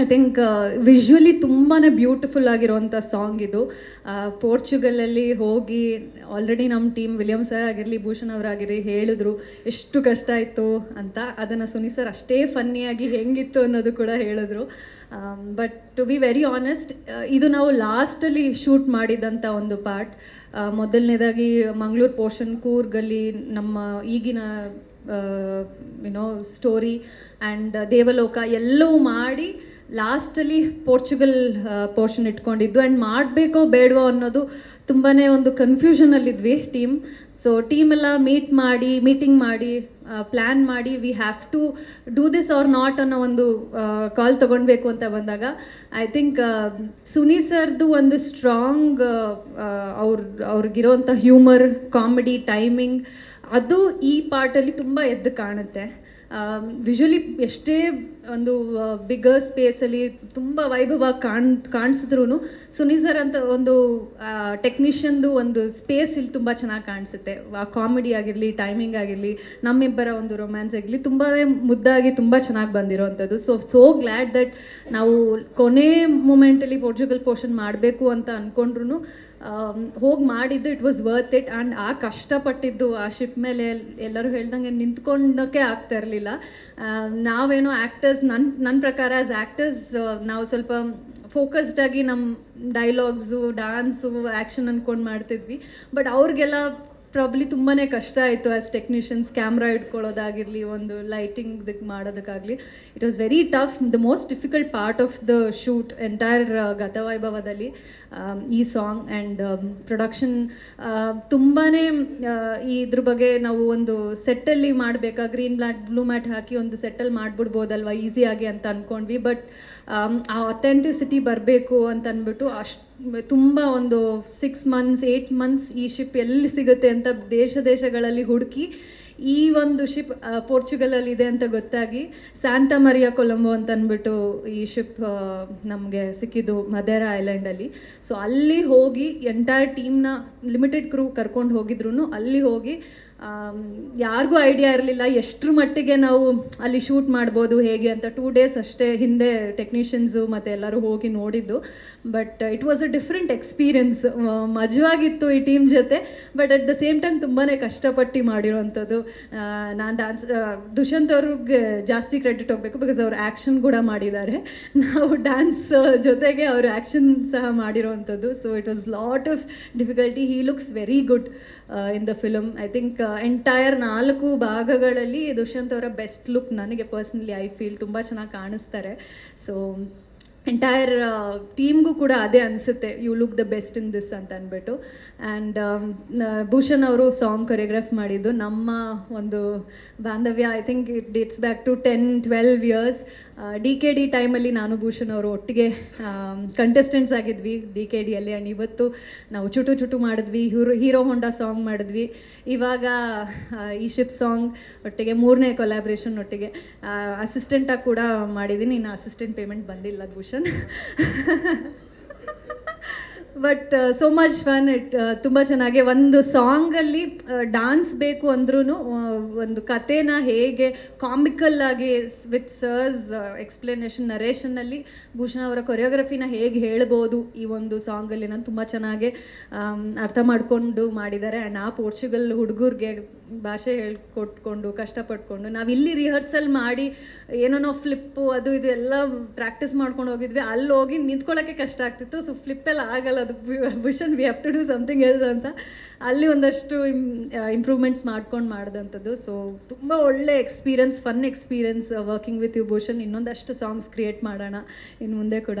I think ವಿಶ್ವಲಿ ತುಂಬಾ beautiful ಆಗಿರುವಂಥ song ಇದು. ಪೋರ್ಚುಗಲಲ್ಲಿ ಹೋಗಿ ಆಲ್ರೆಡಿ ನಮ್ಮ ಟೀಮ್ ವಿಲಿಯಮ್ ಸರ್ ಆಗಿರಲಿ, ಭೂಷಣ್ ಅವರಾಗಿರಲಿ ಹೇಳಿದ್ರು, ಎಷ್ಟು ಕಷ್ಟ ಇತ್ತು ಅಂತ ಅದನ್ನು ಸುನಿ ಸರ್ ಅಷ್ಟೇ ಫನ್ನಿಯಾಗಿ ಹೆಂಗಿತ್ತು ಅನ್ನೋದು ಕೂಡ ಹೇಳಿದ್ರು. But to be very honest ಇದು ನಾವು ಲಾಸ್ಟಲ್ಲಿ ಶೂಟ್ ಮಾಡಿದಂಥ ಒಂದು ಪಾರ್ಟ್ ಮೊದಲನೇದಾಗಿ ಮಂಗಳೂರು ಪೋರ್ಷನ್ ಕೂರ್ಗಲ್ಲಿ ನಮ್ಮ ಈಗಿನ ಯುನೋ ಸ್ಟೋರಿ ಆ್ಯಂಡ್ ದೇವಲೋಕ ಎಲ್ಲವೂ ಮಾಡಿ ಲಾಸ್ಟಲ್ಲಿ ಪೋರ್ಚುಗಲ್ ಪೋರ್ಷನ್ ಇಟ್ಕೊಂಡಿದ್ದು. ಆ್ಯಂಡ್ ಮಾಡಬೇಕೋ ಬೇಡವೋ ಅನ್ನೋದು ತುಂಬಾ ಒಂದು ಕನ್ಫ್ಯೂಷನಲ್ಲಿದ್ವಿ ಟೀಮ್ ಸೊ ಟೀಮೆಲ್ಲ ಮೀಟ್ ಮಾಡಿ ಮೀಟಿಂಗ್ ಮಾಡಿ ಪ್ಲ್ಯಾನ್ ಮಾಡಿ we have to do this or not ಅನ್ನೋ ಒಂದು ಕಾಲ್ ತೊಗೊಳ್ಬೇಕು ಅಂತ ಬಂದಾಗ ಐ ಥಿಂಕ್ ಸುನಿ ಸರ್ದು ಒಂದು ಸ್ಟ್ರಾಂಗ್ ಅವ್ರ, ಅವ್ರಿಗಿರೋಂಥ ಹ್ಯೂಮರ್ ಕಾಮಿಡಿ ಟೈಮಿಂಗ್ ಅದು ಈ ಪಾರ್ಟಲ್ಲಿ ತುಂಬ ಎದ್ದು ಕಾಣುತ್ತೆ. ವಿಜುವಲಿ ಎಷ್ಟೇ ಒಂದು ಬಿಗ್ಗರ್ ಸ್ಪೇಸಲ್ಲಿ ತುಂಬ ವೈಭವ ಕಾಣ್ ಕಾಣಿಸಿದ್ರು ಸುನಿ ಸರ್ ಅಂತ ಒಂದು ಟೆಕ್ನಿಷಿಯನ್ದು ಒಂದು ಸ್ಪೇಸ್ ಇಲ್ಲಿ ತುಂಬ ಚೆನ್ನಾಗಿ ಕಾಣಿಸುತ್ತೆ. ಕಾಮಿಡಿ ಆಗಿರಲಿ ಟೈಮಿಂಗ್ ಆಗಿರಲಿ, ನಮ್ಮಿಬ್ಬರ ಒಂದು ರೊಮ್ಯಾನ್ಸ್ ಆಗಿರಲಿ ತುಂಬಾ ಮುದ್ದಾಗಿ ತುಂಬ ಚೆನ್ನಾಗಿ ಬಂದಿರೋವಂಥದ್ದು ಸೊ ಸೋ ಗ್ಲ್ಯಾಡ್ ದಟ್ ನಾವು ಕೊನೆ ಮೂಮೆಂಟಲ್ಲಿ ಪೋರ್ಚುಗಲ್ ಪೋರ್ಷನ್ ಮಾಡಬೇಕು ಅಂತ ಅಂದ್ಕೊಂಡ್ರು ಹೋಗಿ ಮಾಡಿದ್ದು it was worth it and ಆ ಕಷ್ಟಪಟ್ಟಿದ್ದು ಆ ಶಿಪ್ ಮೇಲೆ ಎಲ್ಲರೂ ಹೇಳ್ದಂಗೆ ನಿಂತ್ಕೊಂಡಕ್ಕೆ ಆಗ್ತಾ ಇರಲಿಲ್ಲ. ನಾವೇನೋ ಆ್ಯಕ್ಟರ್ಸ್ ನನ್ನ ನನ್ನ ಪ್ರಕಾರ ಆ್ಯಸ್ ಆ್ಯಕ್ಟರ್ಸ್ ನಾವು ಸ್ವಲ್ಪ ಫೋಕಸ್ಡಾಗಿ ನಮ್ಮ ಡೈಲಾಗ್ಸು ಡ್ಯಾನ್ಸು ಆ್ಯಕ್ಷನ್ ಅಂದ್ಕೊಂಡು ಮಾಡ್ತಿದ್ವಿ. ಬಟ್ ಅವ್ರಿಗೆಲ್ಲ ಪ್ರಾಬ್ಲಿ ತುಂಬಾ ಕಷ್ಟ ಆಯಿತು ಆ್ಯಸ್ ಟೆಕ್ನಿಷಿಯನ್ಸ್ ಕ್ಯಾಮ್ರಾ ಇಟ್ಕೊಳ್ಳೋದಾಗಿರಲಿ, ಒಂದು ಲೈಟಿಂಗ್ ಇದಕ್ಕೆ ಮಾಡೋದಕ್ಕಾಗಲಿ. It was very tough the most difficult part of the shoot entire ಗತವೈಭವದಲ್ಲಿ ಈ ಸಾಂಗ್ ಆ್ಯಂಡ್ ಪ್ರೊಡಕ್ಷನ್ ತುಂಬಾ ಇದ್ರ ಬಗ್ಗೆ ನಾವು ಒಂದು ಸೆಟ್ಟಲ್ಲಿ ಮಾಡಬೇಕಾ ಗ್ರೀನ್ ಮ್ಯಾಟ್ ಬ್ಲೂ ಮ್ಯಾಟ್ ಹಾಕಿ ಒಂದು ಸೆಟ್ಟಲ್ಲಿ ಮಾಡಿಬಿಡ್ಬೋದಲ್ವ ಈಸಿಯಾಗಿ ಅಂತ ಅಂದ್ಕೊಂಡ್ವಿ ಬಟ್ ಆ ಅಥೆಂಟಿಸಿಟಿ ಬರಬೇಕು ಅಂತ ಅಂದ್ಬಿಟ್ಟು ಅಷ್ಟು ತುಂಬ ಒಂದು ಸಿಕ್ಸ್ ಮಂತ್ಸ್ ಏಯ್ಟ್ ಮಂತ್ಸ್ ಈ ಶಿಪ್ ಎಲ್ಲಿ ಸಿಗುತ್ತೆ ಅಂತ ದೇಶ ದೇಶಗಳಲ್ಲಿ ಹುಡುಕಿ ಈ ಒಂದು ಶಿಪ್ ಪೋರ್ಚುಗಲಲ್ಲಿ ಇದೆ ಅಂತ ಗೊತ್ತಾಗಿ ಸ್ಯಾಂಟಾ ಮರಿಯಾ ಕೊಲಂಬೋ ಅಂತ ಅಂದ್ಬಿಟ್ಟು ಈ ಶಿಪ್ ನಮಗೆ ಸಿಕ್ಕಿದ್ದು ಮದೇರಾ ಐಲ್ಯಾಂಡಲ್ಲಿ ಸೊ ಅಲ್ಲಿ ಹೋಗಿ ಎಂಟೈರ್ ಟೀಮ್ನ ಲಿಮಿಟೆಡ್ ಕ್ರೂ ಕರ್ಕೊಂಡು ಹೋಗಿದ್ರು ಅಲ್ಲಿ ಹೋಗಿ ಯಾರಿಗೂ ಐಡಿಯಾ ಇರಲಿಲ್ಲ. ಎಷ್ಟರ ಮಟ್ಟಿಗೆ ನಾವು ಅಲ್ಲಿ ಶೂಟ್ ಮಾಡ್ಬೋದು, ಹೇಗೆ ಅಂತ ಟೂ ಡೇಸ್ ಅಷ್ಟೇ ಹಿಂದೆ ಟೆಕ್ನಿಷಿಯನ್ಸು ಮತ್ತು ಎಲ್ಲರೂ ಹೋಗಿ ನೋಡಿದ್ದು. But it was a different experience ಮಜವಾಗಿತ್ತು ಈ ಟೀಮ್ ಜೊತೆ. But at the same time ತುಂಬಾ ಕಷ್ಟಪಟ್ಟು ಮಾಡಿರೋವಂಥದ್ದು ನಾನು ಡಾನ್ಸ್ ದುಷ್ಯಂತ್ ಅವ್ರಿಗೆ ಜಾಸ್ತಿ ಕ್ರೆಡಿಟ್ ಹೋಗಬೇಕು ಬಿಕಾಸ್ ಅವ್ರು ಆ್ಯಕ್ಷನ್ ಕೂಡ ಮಾಡಿದ್ದಾರೆ. ನಾವು ಡ್ಯಾನ್ಸ್ ಜೊತೆಗೆ ಅವರು ಆ್ಯಕ್ಷನ್ ಸಹ ಮಾಡಿರೋವಂಥದ್ದು so it was lot of difficulty he looks very good in the film I think entire ನಾಲ್ಕು ಭಾಗಗಳಲ್ಲಿ ದುಷ್ಯಂತ್ ಅವರ ಬೆಸ್ಟ್ ಲುಕ್ ನನಗೆ ಪರ್ಸ್ನಲಿ ಐ ಫೀಲ್ ತುಂಬ ಚೆನ್ನಾಗಿ ಕಾಣಿಸ್ತಾರೆ. ಸೊ ಎಂಟೈರ್ ಟೀಮ್ಗೂ ಕೂಡ ಅದೇ ಅನಿಸುತ್ತೆ. You look the best in this ಅಂತ ಅಂದ್ಬಿಟ್ಟು ಆ್ಯಂಡ್ ಭೂಷಣ್ ಅವರು ಸಾಂಗ್ ಕೊರಿಯೋಗ್ರಾಫ್ ಮಾಡಿದ್ದು ನಮ್ಮ ಒಂದು ಬಾಂಧವ್ಯ. I think it dates back to ten twelve years D K D ಟೈಮಲ್ಲಿ ನಾನು ಭೂಷಣ್ ಅವರು ಒಟ್ಟಿಗೆ ಕಂಟೆಸ್ಟೆಂಟ್ಸ್ ಆಗಿದ್ವಿ. ಡಿ ಕೆ ಡಿಯಲ್ಲಿ ಆ್ಯಂಡ್ ಇವತ್ತು ನಾವು ಚುಟು ಚುಟು ಮಾಡಿದ್ವಿ. ಹೀರೋ ಹೀರೋ ಹೊಂಡಾ ಸಾಂಗ್ ಮಾಡಿದ್ವಿ. ಇವಾಗ ಈ ಶಿಪ್ ಸಾಂಗ್ ಒಟ್ಟಿಗೆ ಮೂರನೇ ಕೊಲಾಬ್ರೇಷನ್ ಒಟ್ಟಿಗೆ ಅಸಿಸ್ಟೆಂಟಾಗಿ ಕೂಡ ಮಾಡಿದ್ದೀನಿ. ಇನ್ನು ಅಸಿಸ್ಟೆಂಟ್ ಪೇಮೆಂಟ್ ಬಂದಿಲ್ಲ Bhushan. için. But so much fun it ತುಂಬ ಚೆನ್ನಾಗಿ ಒಂದು ಸಾಂಗಲ್ಲಿ ಡಾನ್ಸ್ ಬೇಕು ಅಂದ್ರೂ ಒಂದು ಕಥೆನ ಹೇಗೆ ಕಾಮಿಕಲ್ ಆಗಿ ವಿತ್ ಸರ್ಸ್ ಎಕ್ಸ್ಪ್ಲನೇಷನ್ ನರೇಷನ್ನಲ್ಲಿ ಭೂಷಣ ಅವರ ಕೊರಿಯೋಗ್ರಫಿನ ಹೇಗೆ ಹೇಳ್ಬೋದು ಈ ಒಂದು ಸಾಂಗಲ್ಲಿ ನಾನು ತುಂಬ ಚೆನ್ನಾಗಿ ಅರ್ಥ ಮಾಡಿಕೊಂಡು ಮಾಡಿದ್ದಾರೆ. ಆ್ಯಂಡ್ ಆ ಪೋರ್ಚುಗಲ್ ಹುಡುಗರಿಗೆ ಭಾಷೆ ಹೇಳ್ಕೊಟ್ಕೊಂಡು, ಕಷ್ಟಪಟ್ಕೊಂಡು ನಾವು ಇಲ್ಲಿ ರಿಹರ್ಸಲ್ ಮಾಡಿ ಏನೋ ಫ್ಲಿಪ್ಪು ಅದು ಇದು ಎಲ್ಲ ಪ್ರಾಕ್ಟೀಸ್ ಮಾಡ್ಕೊಂಡು ಹೋಗಿದ್ವಿ. ಅಲ್ಲಿ ಹೋಗಿ ನಿಂತ್ಕೊಳ್ಳೋಕ್ಕೆ ಕಷ್ಟ ಆಗ್ತಿತ್ತು. ಸೊ ಫ್ಲಿಪ್ಪೆಲ್ಲ ಆಗಲ್ಲ ಅದು Bhushan we have to do something else ಅಂತ. ಅಲ್ಲಿ ಒಂದಷ್ಟು ಇಂಪ್ರೂವ್ಮೆಂಟ್ಸ್ ಮಾಡ್ಕೊಂಡು ಮಾಡಿದಂಥದ್ದು. ಸೊ ತುಂಬ ಒಳ್ಳೆ experience fun experience working with you Bhushan. ಇನ್ನೊಂದಷ್ಟು ಸಾಂಗ್ಸ್ ಕ್ರಿಯೇಟ್ ಮಾಡೋಣ ಇನ್ನು ಮುಂದೆ ಕೂಡ.